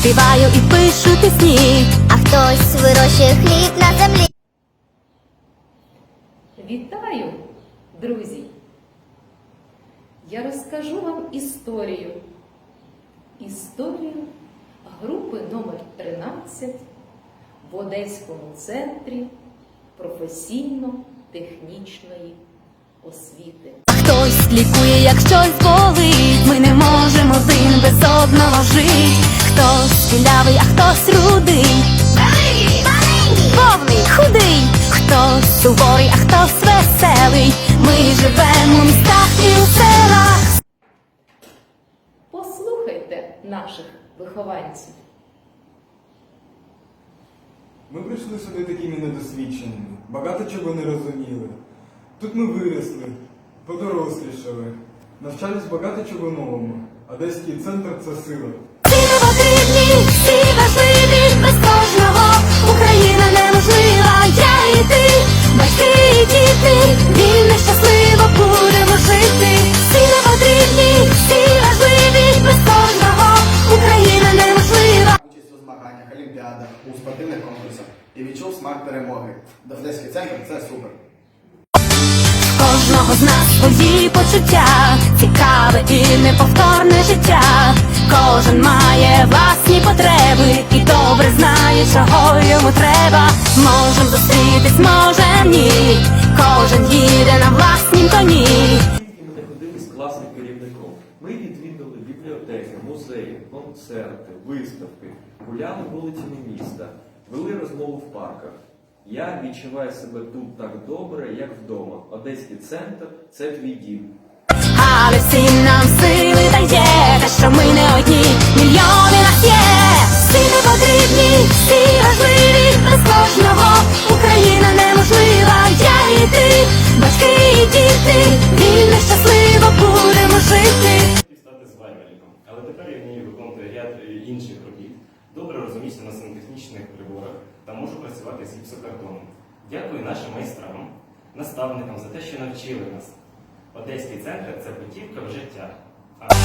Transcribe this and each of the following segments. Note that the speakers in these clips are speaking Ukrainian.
співаю і пишу пісні. а хтось вирощує хліб на землі. Вітаю, друзі! Я розкажу вам історію. Історію групи номер 13 в Одеському центрі професійно-технічної освіти. Хтось лікує, як щось болить. Без одного жить. Хтось білявий, а хтось рудий. Повний, худий, хтось суворий, а хтось веселий. Ми живемо в містах і у селах. Послухайте наших вихованців. Ми прийшли сюди такими недосвідченими, багато чого не розуміли. Тут ми виросли, подорослішали, навчались багато чого новому. Одеський центр це сила. Всі потрібні, всі важливі, без кожного Україна неможлива. Я і ти, батьки і діти, вільно, щасливо будемо жити. Всі не потрібні, всі важливі, без кожного Україна неможлива. участь у змаганнях, олімпіадах, у спортивних конкурсах і відчув смак перемоги. Довдеський центр це супер. Кожного з нас свої почуття, цікаве і неповторне життя. Кожен має власні потреби і добре знає, чого йому треба. Можем зустрітись, можем ні. Кожен їде на власнім коні. Ми ходили з класним керівником. Ми відвідали бібліотеки, музеї, концерти, виставки, гуляли вулицями міста, вели розмову в парках. Я відчуваю себе тут так добре, як вдома. Одеський центр це твій дім. Але всім нам сили дає, те, що ми не одні, мільйони нас є. Всі не потрібні, всі важливі, без кожного Україна неможлива. Я і ти, батьки і діти, вільно, щасливо будемо жити. стати зварювальником, але тепер я вмію виконувати ряд е, інших робіт. Добре розуміюся на сантехнічних приборах та можу працювати з гіпсокартоном. Дякую нашим майстрам, наставникам за те, що навчили нас. Одеський центр це путівка в життя.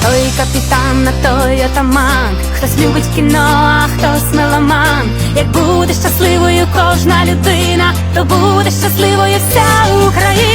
Той капітан, а той отаман, хтось любить кіно, а хтось меломан. Як буде щасливою кожна людина, то буде щасливою вся Україна.